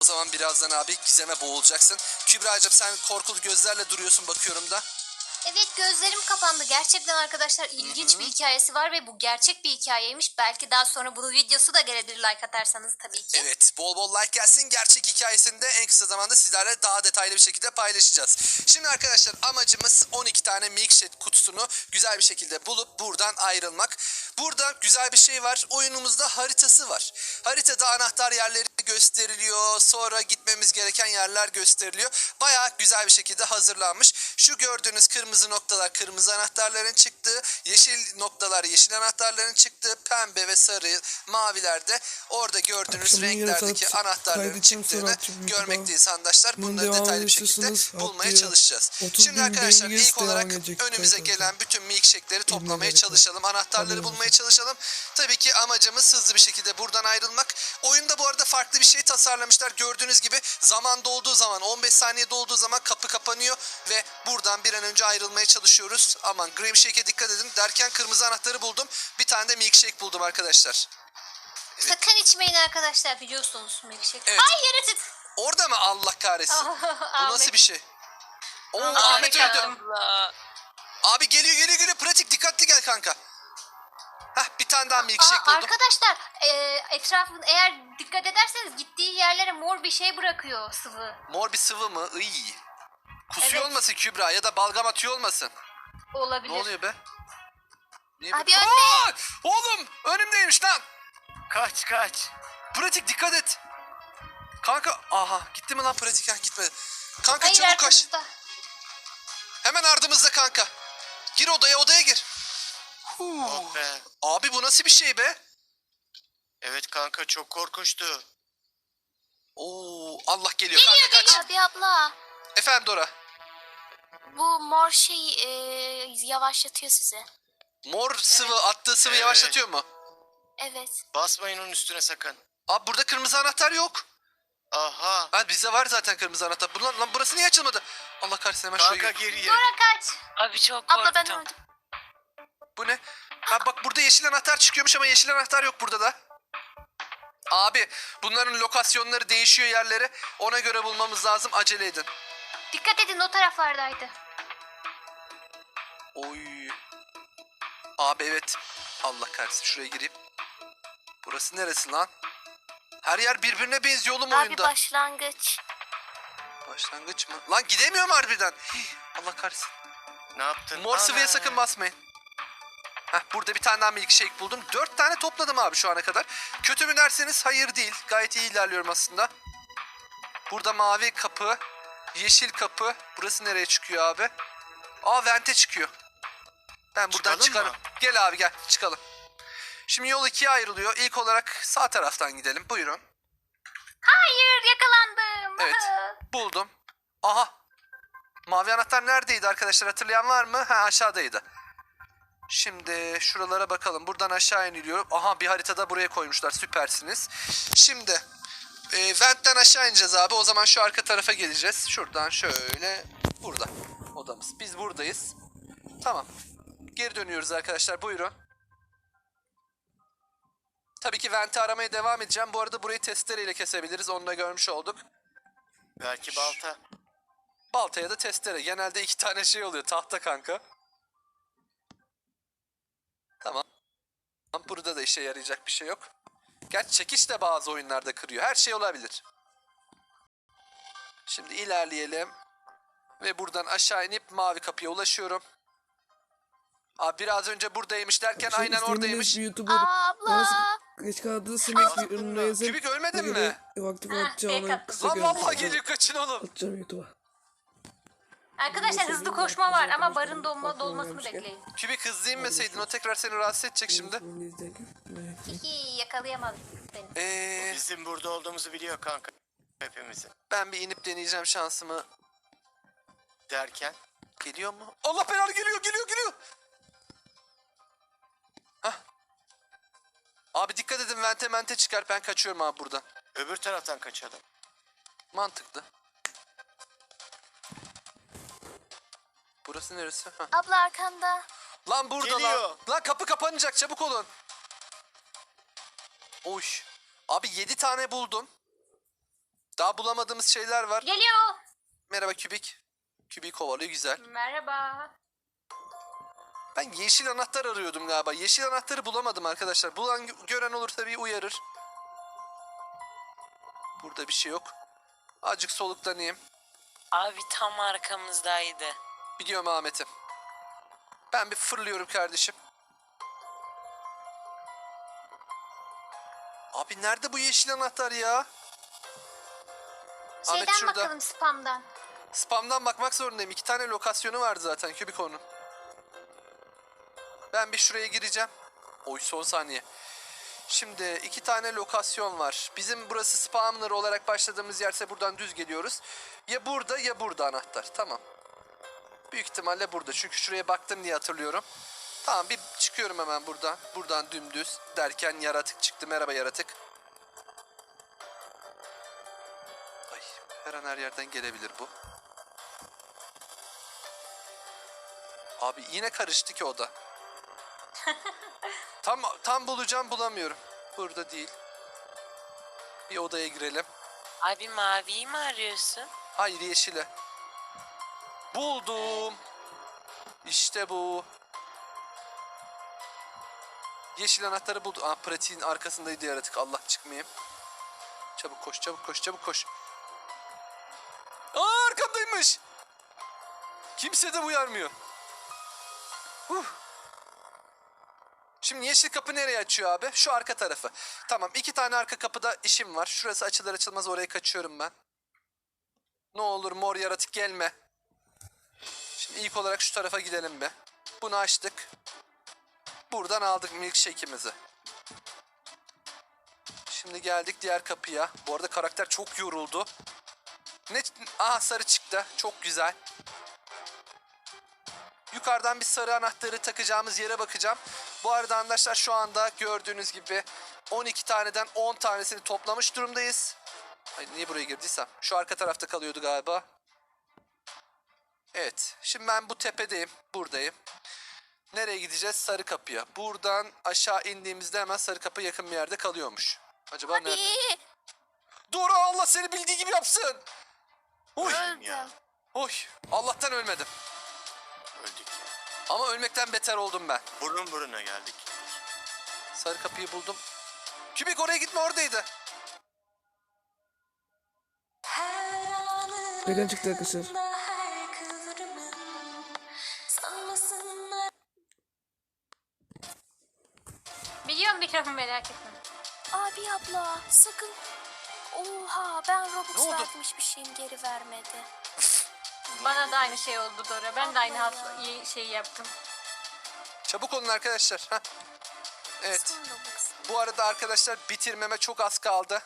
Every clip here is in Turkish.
O zaman birazdan abi gizeme boğulacaksın. Kübra'cığım sen korkulu gözlerle duruyorsun bakıyorum da. Evet gözlerim kapandı. Gerçekten arkadaşlar ilginç bir hikayesi var ve bu gerçek bir hikayeymiş. Belki daha sonra bunun videosu da gelebilir like atarsanız tabii ki. Evet bol bol like gelsin. Gerçek hikayesini de en kısa zamanda sizlerle daha detaylı bir şekilde paylaşacağız. Şimdi arkadaşlar amacımız 12 tane milkshake kutusunu güzel bir şekilde bulup buradan ayrılmak. Burada güzel bir şey var. Oyunumuzda haritası var. Haritada anahtar yerleri gösteriliyor. Sonra gitmemiz gereken yerler gösteriliyor. Bayağı güzel bir şekilde hazırlanmış. Şu gördüğünüz kırmızı noktalar kırmızı anahtarların çıktığı, yeşil noktalar yeşil anahtarların çıktığı, pembe ve sarı mavilerde orada gördüğünüz Akşamın renklerdeki saat anahtarların çıktığını görmekteyiz arkadaşlar. Bunları detaylı bir şekilde bulmaya çalışacağız. 30 Şimdi arkadaşlar ilk olarak önümüze gelen bütün milkshake'leri toplamaya çalışalım. Anahtarları bulmaya çalışalım. Tabii ki amacımız hızlı bir şekilde buradan ayrılmak. Oyunda bu arada farklı bir şey tasarlamışlar. Gördüğünüz gibi zaman dolduğu zaman 15 saniye dolduğu zaman kapı kapanıyor ve buradan bir an önce ayrılmaya çalışıyoruz. Aman Grim Shake'e dikkat edin derken kırmızı anahtarı buldum. Bir tane de milkshake buldum arkadaşlar. Sakın içmeyin arkadaşlar biliyorsunuz milkshake. Evet. Ay yaratık. Orada mı Allah kahretsin? Bu nasıl bir şey? Oo Ahmet öldü. Abi geliyor geliyor geliyor pratik dikkatli gel kanka. Hah bir tane daha milkshake Aa, buldum. arkadaşlar e, etrafın eğer dikkat ederseniz gittiği yerlere mor bir şey bırakıyor sıvı. Mor bir sıvı mı? Iy. Kusuyor Evet. olmasın Kübra ya da balgam atıyor olmasın. Olabilir. Ne oluyor be? Niye Abi önde. Aa! Oğlum önümdeymiş lan. Kaç kaç. Pratik dikkat et. Kanka aha gitti mi lan pratik? Ha, gitmedi. Kanka Hayır çabuk kaç. arkamızda. Hemen ardımızda kanka. Gir odaya odaya gir. Oh be. Abi bu nasıl bir şey be? Evet kanka çok korkunçtu. Oo Allah geliyor, kanka kaç. Abi abla Efendim Dora. bu mor şey e, yavaşlatıyor sizi. Mor sıvı attığı sıvı Evet. yavaşlatıyor mu? Evet. Basmayın onun üstüne sakın. Abi burada kırmızı anahtar yok. Aha. Ha bizde var zaten kırmızı anahtar. Bu Lan, lan burası niye açılmadı? Allah kahretsin hemen şuraya Kanka geriye. Dora kaç. Abi çok korktum. Abla ben öldüm. Bu ne? Ha bak burada yeşil anahtar çıkıyormuş ama yeşil anahtar yok burada da. Abi bunların lokasyonları değişiyor yerleri. Ona göre bulmamız lazım. Acele edin. Dikkat edin o taraflardaydı. Oy. Abi evet. Allah kahretsin şuraya gireyim. Burası neresi lan? Her yer birbirine benziyor oğlum Abi oyunda. başlangıç. Başlangıç mı? Lan gidemiyorum harbiden. Allah kahretsin. Ne yaptın? Mor sıvıya sakın basmayın. Heh, burada bir tane daha milkshake buldum. Dört tane topladım abi şu ana kadar. Kötü mü derseniz hayır değil. Gayet iyi ilerliyorum aslında. Burada mavi kapı. Yeşil kapı. Burası nereye çıkıyor abi? Aa vente çıkıyor. Ben buradan Çıkalım çıkarım. mı? Gel abi gel çıkalım. Şimdi yol ikiye ayrılıyor. İlk olarak sağ taraftan gidelim. Buyurun. Hayır yakalandım. Evet. Buldum. Aha. Mavi anahtar neredeydi arkadaşlar hatırlayan var mı? Ha aşağıdaydı. Şimdi şuralara bakalım. Buradan aşağı iniliyorum. Aha bir haritada buraya koymuşlar. Süpersiniz. Şimdi e, Vent'ten aşağı ineceğiz abi. O zaman şu arka tarafa geleceğiz. Şuradan şöyle burada odamız. Biz buradayız. Tamam. Geri dönüyoruz arkadaşlar. Buyurun. Tabii ki Vent'i aramaya devam edeceğim. Bu arada burayı testereyle kesebiliriz. Onu da görmüş olduk. Belki balta. Baltaya da testere. Genelde iki tane şey oluyor. Tahta kanka. Tamam. Burada da işe yarayacak bir şey yok. Gerçi çekiç de bazı oyunlarda kırıyor. Her şey olabilir. Şimdi ilerleyelim. Ve buradan aşağı inip mavi kapıya ulaşıyorum. Abi biraz önce buradaymış derken Akşam aynen isteminiz oradaymış. Bir YouTuber Abla. nasıl geç kaldıysanız bir önüne yazın. Kübik ölmedin mi? Vakti tek kısa Lan vallahi geliyor kaçın oğlum. Atacağım YouTube'a. Arkadaşlar hızlı koşma var ama barın dolma, dolmasını bekleyin. Kübik hızlı inmeseydin o tekrar seni rahatsız edecek şimdi. Hihi yakalayamadım beni. Eee Bizim burada olduğumuzu biliyor kanka. Hepimizin. ben bir inip deneyeceğim şansımı. Derken. Geliyor mu? Allah belanı geliyor geliyor geliyor. Hah. Abi dikkat edin vente mente çıkar ben kaçıyorum abi buradan. Öbür taraftan kaçalım. Mantıklı. Burası neresi? Hah. Abla arkanda. Lan burada lan. Geliyor. Lan kapı kapanacak çabuk olun. Oy. Abi 7 tane buldum. Daha bulamadığımız şeyler var. Geliyor. Merhaba Kübik. Kübik kovalıyor güzel. Merhaba. Ben yeşil anahtar arıyordum galiba. Yeşil anahtarı bulamadım arkadaşlar. Bulan gören olursa bir uyarır. Burada bir şey yok. Azıcık soluklanayım. Abi tam arkamızdaydı. Biliyorum Ahmet'im. Ben bir fırlıyorum kardeşim. Abi nerede bu yeşil anahtar ya? Ahmet Şeyden şurada. bakalım spamdan. Spam'dan bakmak zorundayım. İki tane lokasyonu vardı zaten Kübiko'nun. Ben bir şuraya gireceğim. Oy son saniye. Şimdi iki tane lokasyon var. Bizim burası spawner olarak başladığımız yerse buradan düz geliyoruz. Ya burada ya burada anahtar. Tamam. Büyük ihtimalle burada. Çünkü şuraya baktım diye hatırlıyorum. Tamam bir çıkıyorum hemen buradan. Buradan dümdüz derken yaratık çıktı. Merhaba yaratık. Ay her an her yerden gelebilir bu. Abi yine karıştı ki o da. tam tam bulacağım bulamıyorum. Burada değil. Bir odaya girelim. Abi maviyi mi arıyorsun? Hayır yeşile. Buldum. İşte bu. Yeşil anahtarı buldum. Aa, pratiğin arkasındaydı yaratık. Allah çıkmayayım. Çabuk koş, çabuk koş, çabuk koş. Aa arkamdaymış. Kimse de uyarmıyor. Huh. Şimdi yeşil kapı nereye açıyor abi? Şu arka tarafı. Tamam iki tane arka kapıda işim var. Şurası açılır açılmaz oraya kaçıyorum ben. Ne olur mor yaratık gelme. Şimdi ilk olarak şu tarafa gidelim be. Bunu açtık. Buradan aldık milkshake'imizi. Şimdi geldik diğer kapıya. Bu arada karakter çok yoruldu. Ne? Aha sarı çıktı. Çok güzel. Yukarıdan bir sarı anahtarı takacağımız yere bakacağım. Bu arada arkadaşlar şu anda gördüğünüz gibi 12 taneden 10 tanesini toplamış durumdayız. Ay niye buraya girdiysem. Şu arka tarafta kalıyordu galiba. Evet. Şimdi ben bu tepedeyim. Buradayım. Nereye gideceğiz? Sarı kapıya. Buradan aşağı indiğimizde hemen sarı kapı yakın bir yerde kalıyormuş. Acaba nerede? İyi. Doğru Allah seni bildiği gibi yapsın. Oy. Öldüm. Oy. Allah'tan ölmedim. Öldük ya. Ama ölmekten beter oldum ben. Burun buruna geldik. Sarı kapıyı buldum. Kübik oraya gitme oradaydı. Neden çıktı arkadaşlar? Biliyorum merak etme. Abi abla sakın. Oha ben Robux oldu? vermiş bir şeyim geri vermedi. Bana da aynı şey oldu Dora. Ben de aynı hat şey yaptım. Çabuk olun arkadaşlar. Heh. Evet. Son Robux. Bu arada arkadaşlar bitirmeme çok az kaldı.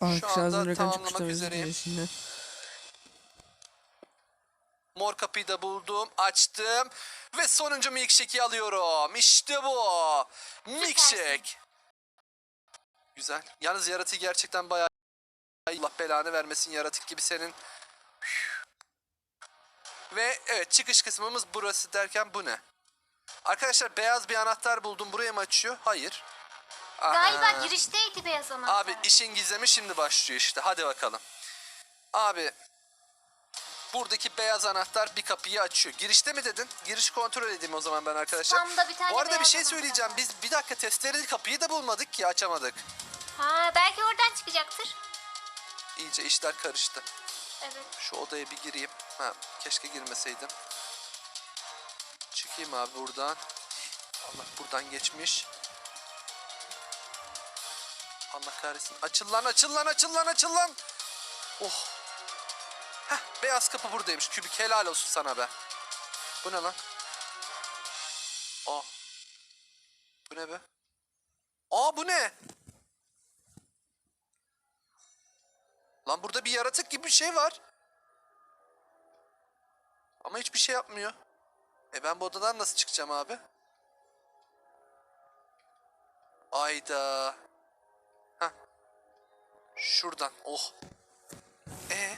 Arkadaşlar anda tamamlamak üzereyim. Mor kapıyı da buldum, açtım ve sonuncu milkshake'i alıyorum. İşte bu. Milkshake. Güzel. Yalnız yaratığı gerçekten bayağı Allah belanı vermesin yaratık gibi senin. Ve evet çıkış kısmımız burası derken bu ne? Arkadaşlar beyaz bir anahtar buldum. Buraya mı açıyor? Hayır. Aha. Galiba girişteydi beyaz anahtar. Abi işin gizemi şimdi başlıyor işte. Hadi bakalım. Abi buradaki beyaz anahtar bir kapıyı açıyor. Girişte mi dedin? Giriş kontrol edeyim o zaman ben arkadaşlar. Spamda bir tane Bu arada bir beyaz şey söyleyeceğim. Biz bir dakika testereli kapıyı da bulmadık ki açamadık. Ha belki oradan çıkacaktır. İyice işler karıştı. Evet. Şu odaya bir gireyim. Ha, keşke girmeseydim. Çıkayım abi buradan. Allah buradan geçmiş. Allah kahretsin. Açıl lan açıl lan açıl lan açıl lan. Oh. Beyaz kapı buradaymış. Kübik helal olsun sana be. Bu ne lan? Aa. Bu ne be? Aa bu ne? Lan burada bir yaratık gibi bir şey var. Ama hiçbir şey yapmıyor. E ben bu odadan nasıl çıkacağım abi? Ayda. Heh. Şuradan. Oh. E.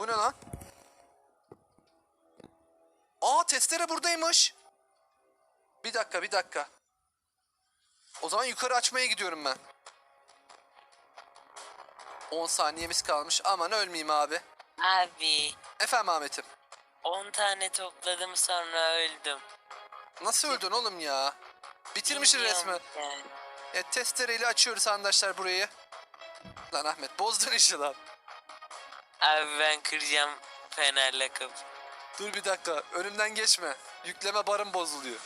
Bu ne lan? Aa testere buradaymış. Bir dakika bir dakika. O zaman yukarı açmaya gidiyorum ben. 10 saniyemiz kalmış. Aman ölmeyeyim abi. Abi Efendim Ahmet'im. 10 tane topladım sonra öldüm. Nasıl öldün oğlum ya? Bitirmişsin Bilmiyorum resmen. yani. Evet testereyle açıyoruz arkadaşlar burayı. Lan Ahmet bozdun işi lan. Abi ben kıracağım fenerle kapı. Dur bir dakika önümden geçme. Yükleme barım bozuluyor.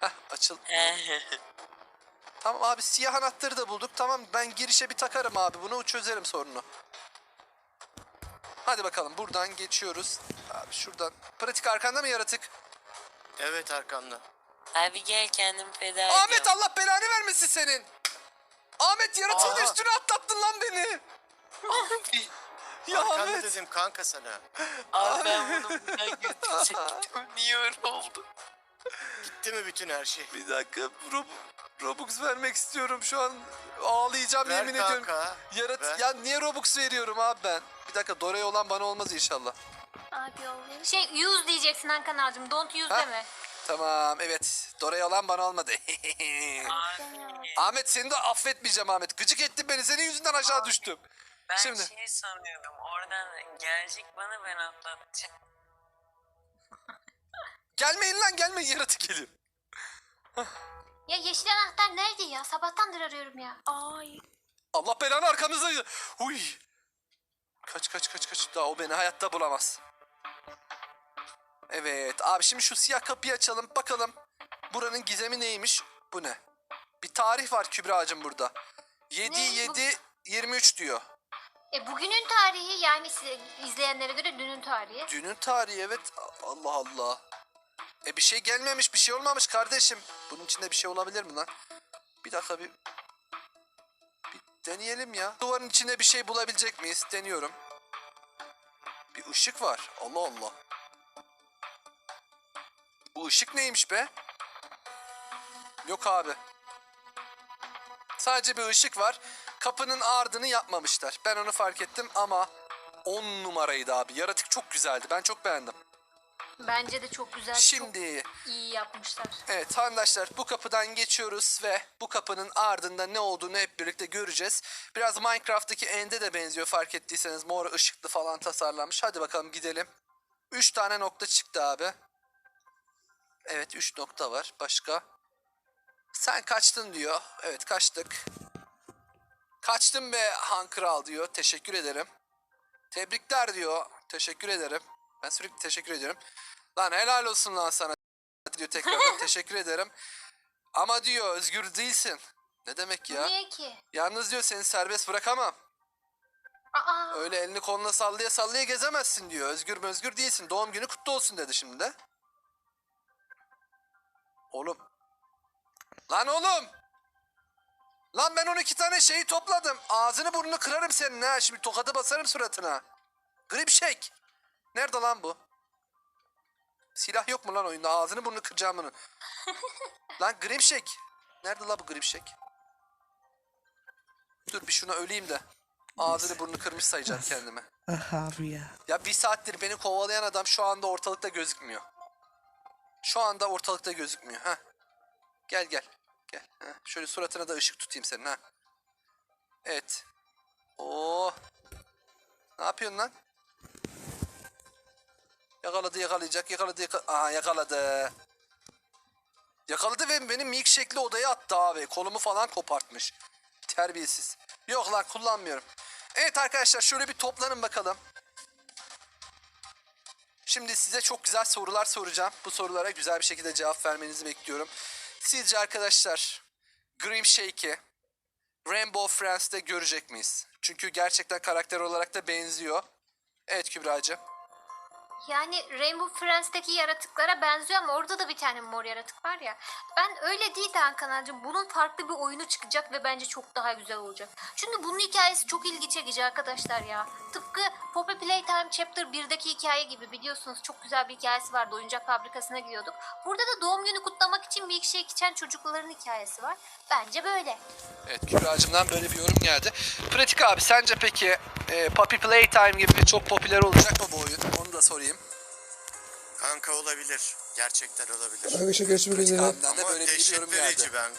Heh açıl. Tamam abi siyah anahtarı da bulduk. Tamam ben girişe bir takarım abi bunu çözerim sorunu. Hadi bakalım buradan geçiyoruz. Abi şuradan. Pratik arkanda mı yaratık? Evet arkamda. Abi gel kendim feda Ahmet ediyorum. Allah belanı vermesin senin. Ahmet yaratığın Aha. üstüne atlattın lan beni. Abi, Ya Arkanda Ahmet. dedim kanka sana. abi ben bunu buradan götürseydim niye öyle oldu? Gitti mi bütün her şey? Bir dakika Rob Robux vermek istiyorum şu an. Ağlayacağım Ver yemin ediyorum. kanka. Yarat ver. ya niye Robux veriyorum abi ben? Bir dakika Dora'ya olan bana olmaz inşallah. Abi olayım. Şey use diyeceksin Hakan abicim. Don't use Ha? deme. Tamam evet. Dora'ya olan bana olmadı. Abi Ahmet seni de affetmeyeceğim Ahmet. Gıcık ettin beni. Senin yüzünden aşağı düştüm. Ben Şimdi. şey sanıyordum oradan gelecek bana ben atlatacağım. Gelmeyin lan gelmeyin yaratık geliyor. Ya yeşil anahtar nerede ya? Sabahtandır arıyorum ya. Ay. Allah belanı arkamızda. Huy. Kaç kaç kaç kaç. Daha o beni hayatta bulamaz. Evet abi şimdi şu siyah kapıyı açalım. Bakalım buranın gizemi neymiş? Bu ne? Bir tarih var Kübra'cığım burada. 7 Ne? 7 23 diyor. E bugünün tarihi yani izleyenlere göre dünün tarihi. Dünün tarihi evet. Allah Allah. E bir şey gelmemiş, bir şey olmamış kardeşim. Bunun içinde bir şey olabilir mi lan? Bir dakika bir... Bir deneyelim ya. Duvarın içinde bir şey bulabilecek miyiz? Deniyorum. Bir ışık var. Allah Allah. Bu ışık neymiş be? Yok abi. Sadece bir ışık var. Kapının ardını yapmamışlar. Ben onu fark ettim ama 10 numaraydı abi. Yaratık çok güzeldi. Ben çok beğendim. Bence de çok güzel. Çok Şimdi iyi yapmışlar. evet arkadaşlar bu kapıdan geçiyoruz ve bu kapının ardında ne olduğunu hep birlikte göreceğiz. Biraz Minecraft'taki End'e de benziyor fark ettiyseniz. Mor ışıklı falan tasarlanmış. Hadi bakalım gidelim. 3 tane nokta çıktı abi. Evet 3 nokta var. Başka? Sen kaçtın diyor. Evet kaçtık. Kaçtım be Han Kral diyor. Teşekkür ederim. Tebrikler diyor. Teşekkür ederim. Ben sürekli teşekkür ediyorum. Lan helal olsun lan sana diyor tekrardan teşekkür ederim. Ama diyor özgür değilsin. Ne demek ya? Niye ki? Yalnız diyor seni serbest bırakamam. Aa, Öyle elini koluna sallaya sallaya gezemezsin diyor. Özgür özgür değilsin. Doğum günü kutlu olsun dedi şimdi de. Oğlum. Lan oğlum. Lan ben 12 tane şeyi topladım. Ağzını burnunu kırarım senin ha. Şimdi tokadı basarım suratına. Grip shake. Nerede lan bu? Silah yok mu lan oyunda? Ağzını burnunu kıracağım bunu. lan grip shake. Nerede lan bu grip shake? Dur bir şuna öleyim de. Ağzını burnunu kırmış sayacağım kendime. Abi ya. Ya bir saattir beni kovalayan adam şu anda ortalıkta gözükmüyor. Şu anda ortalıkta gözükmüyor. Ha. Gel gel. Gel. Ha. Şöyle suratına da ışık tutayım senin ha. Evet. Oo. Ne yapıyorsun lan? Yakaladı yakalayacak. Yakaladı yakaladı. Aha yakaladı. Yakaladı ve beni milkshake'li odaya attı abi. Kolumu falan kopartmış. Terbiyesiz. Yok lan kullanmıyorum. Evet arkadaşlar şöyle bir toplanın bakalım. Şimdi size çok güzel sorular soracağım. Bu sorulara güzel bir şekilde cevap vermenizi bekliyorum. Sizce arkadaşlar Grim Shake'i Rainbow Friends'te görecek miyiz? Çünkü gerçekten karakter olarak da benziyor. Evet Kübra'cığım. Yani Rainbow Friends'teki yaratıklara benziyor ama orada da bir tane mor yaratık var ya. Ben öyle değil de Hakan. Bunun farklı bir oyunu çıkacak ve bence çok daha güzel olacak. Çünkü bunun hikayesi çok ilgi çekici arkadaşlar ya. Tıpkı Poppy Playtime Chapter 1'deki hikaye gibi biliyorsunuz çok güzel bir hikayesi vardı. Oyuncak fabrikasına gidiyorduk. Burada da doğum günü kutlamak için milkshake içen çocukların hikayesi var. Bence böyle. Evet Kübra'cığımdan böyle bir yorum geldi. Pratik abi sence peki e, Puppy Playtime gibi çok popüler olacak mı bu oyun? Onu da sorayım. Kanka olabilir. Gerçekten olabilir. Arkadaşlar görüşmek Pratik üzere. de Ama böyle bir dehşet yorum geldi. verici ben